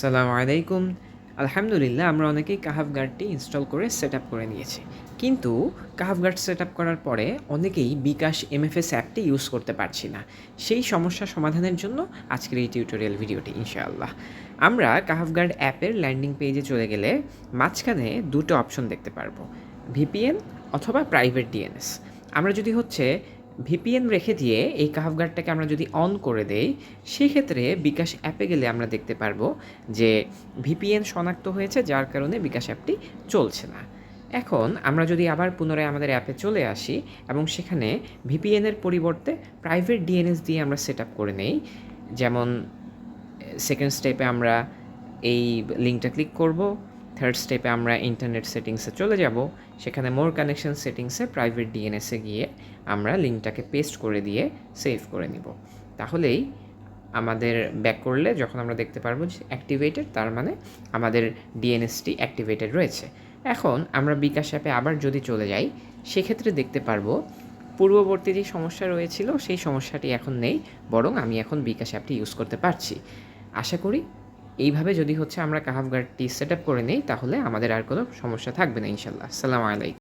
সালাম আলাইকুম। আলহামদুলিল্লাহ, আমরা অনেকেই কাহাফ গার্ডটি ইনস্টল করে সেট করে নিয়েছি। কিন্তু কাহাফ গার্ড সেট করার পরে অনেকেই বিকাশ এমএফএস অ্যাপটি ইউজ করতে পারছি না। সেই সমস্যা সমাধানের জন্য আজকের এই টিউটোরিয়াল ভিডিওটি ইনশাআল্লাহ। আমরা কাহাফ গার্ড অ্যাপের ল্যান্ডিং পেজে চলে গেলে মাঝখানে দুটো অপশন দেখতে পারব। ভিপিএন অথবা প্রাইভেট ডিএনএস আমরা যদি হচ্ছে ভিপিএন রেখে দিয়ে এই কাহাফ গার্ডটাকে আমরা যদি অন করে দেই, সেক্ষেত্রে বিকাশ অ্যাপে গেলে আমরা দেখতে পারব যে ভিপিএন শনাক্ত হয়েছে, যার কারণে বিকাশ অ্যাপটি চলছে না। এখন আমরা যদি আবার পুনরায় আমাদের অ্যাপে চলে আসি এবং সেখানে ভিপিএনের পরিবর্তে প্রাইভেট ডিএনএস দিয়ে আমরা সেট করে নেই, যেমন সেকেন্ড স্টেপে আমরা এই লিঙ্কটা ক্লিক করব থার্ড স্টেপে আমরা ইন্টারনেট সেটিংসে চলে যাব। সেখানে মোর কানেকশন সেটিংসে প্রাইভেট ডিএনএসে গিয়ে আমরা লিঙ্কটাকে পেস্ট করে দিয়ে সেভ করে নিব। তাহলেই আমাদের ব্যাক করলে যখন আমরা দেখতে পারব যে অ্যাক্টিভেটেড তার মানে আমাদের ডিএনএসটি অ্যাক্টিভেটেড রয়েছে। এখন আমরা বিকাশ অ্যাপে আবার যদি চলে যাই, সেক্ষেত্রে দেখতে পারব পূর্ববর্তী যে সমস্যা রয়েছিল, সেই সমস্যাটি এখন নেই, বরং আমি এখন বিকাশ অ্যাপটি ইউজ করতে পারছি। আশা করি এইভাবে যদি হচ্ছে আমরা কাহাফ গার্ডটি সেট আপ করে নিই, তাহলে আমাদের আর কোনো সমস্যা থাকবে না ইনশাল্লাহ। আসসালামু আলাইকুম।